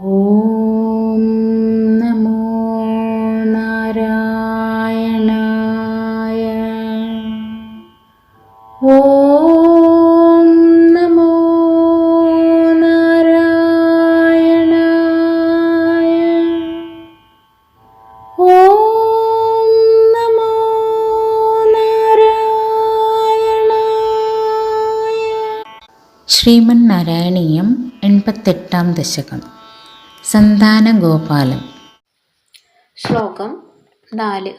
ഓം നമോ നാരായണായ. ഓം നമോ നാരായണായ. ഓം നമോ നാരായണായ. ശ്രീമൻ നാരായണീയം എൺപത്തെട്ടാം ദശകം. സന്താനഗോപാലം ശ്ലോകം നാല്.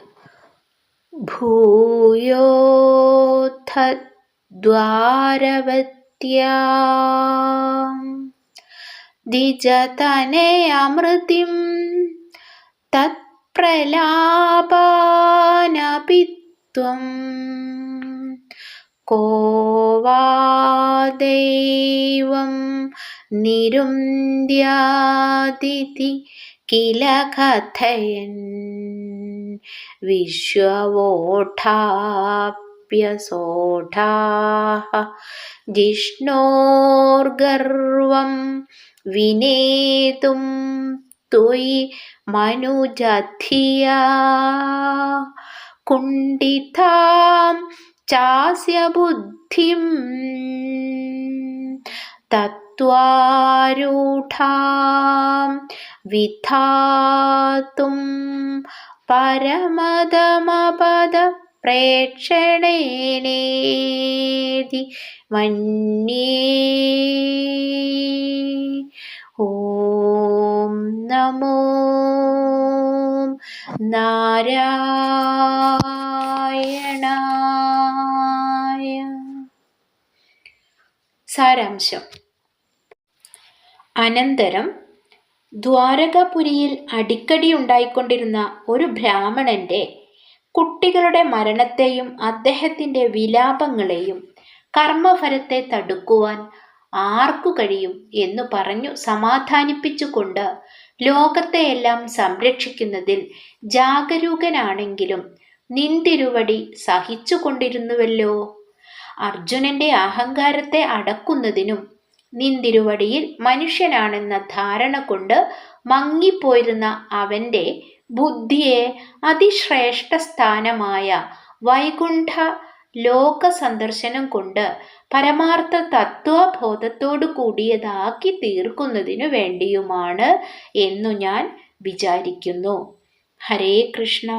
തത്പ്രലാപാനപി ത്വം को ദൈവം നിരുന്ധ്യാതിഥി കില കഥയൻ വിശ്വവോഠാപ്യസോഠാ ജിഷ്ണോർഗർവം വിനേതും ത്വയി മനുജധിയ കുണ്ഠിതാം ചാസ്യ ബുദ്ധിം തത്വാരൂഢാം വിധാതും പരമതമപദ പ്രേക്ഷണേനേതി മന്യേ. ഓം നമോ നാരായ സാരാംശം. അനന്തരം ദ്വാരകാപുരിയിൽ അടിക്കടി ഉണ്ടായിക്കൊണ്ടിരുന്ന ഒരു ബ്രാഹ്മണന്റെ കുട്ടികളുടെ മരണത്തെയും അദ്ദേഹത്തിന്റെ വിലാപങ്ങളെയും കർമ്മഫലത്തെ തടുക്കുവാൻ ആർക്കു കഴിയും എന്നു പറഞ്ഞു സമാധാനിപ്പിച്ചുകൊണ്ട് ലോകത്തെയെല്ലാം സംരക്ഷിക്കുന്നതിൽ ജാഗരൂകനാണെങ്കിലും നിന്തിരുവടി സഹിച്ചുകൊണ്ടിരുന്നുവല്ലോ. അർജുനന്റെ അഹങ്കാരത്തെ അടക്കുന്നതിനും നിന്തിരുവടിയിൽ മനുഷ്യനാണെന്ന ധാരണ കൊണ്ട് മങ്ങിപ്പോയിരുന്ന അവന്റെ ബുദ്ധിയെ അതിശ്രേഷ്ഠ സ്ഥാനമായ വൈകുണ്ഠ ലോക സന്ദർശനം കൊണ്ട് പരമാർത്ഥ തത്വബോധത്തോടു കൂടിയതാക്കി തീർക്കുന്നതിനു വേണ്ടിയുമാണ് എന്നു ഞാൻ വിചാരിക്കുന്നു. ഹരേ കൃഷ്ണ.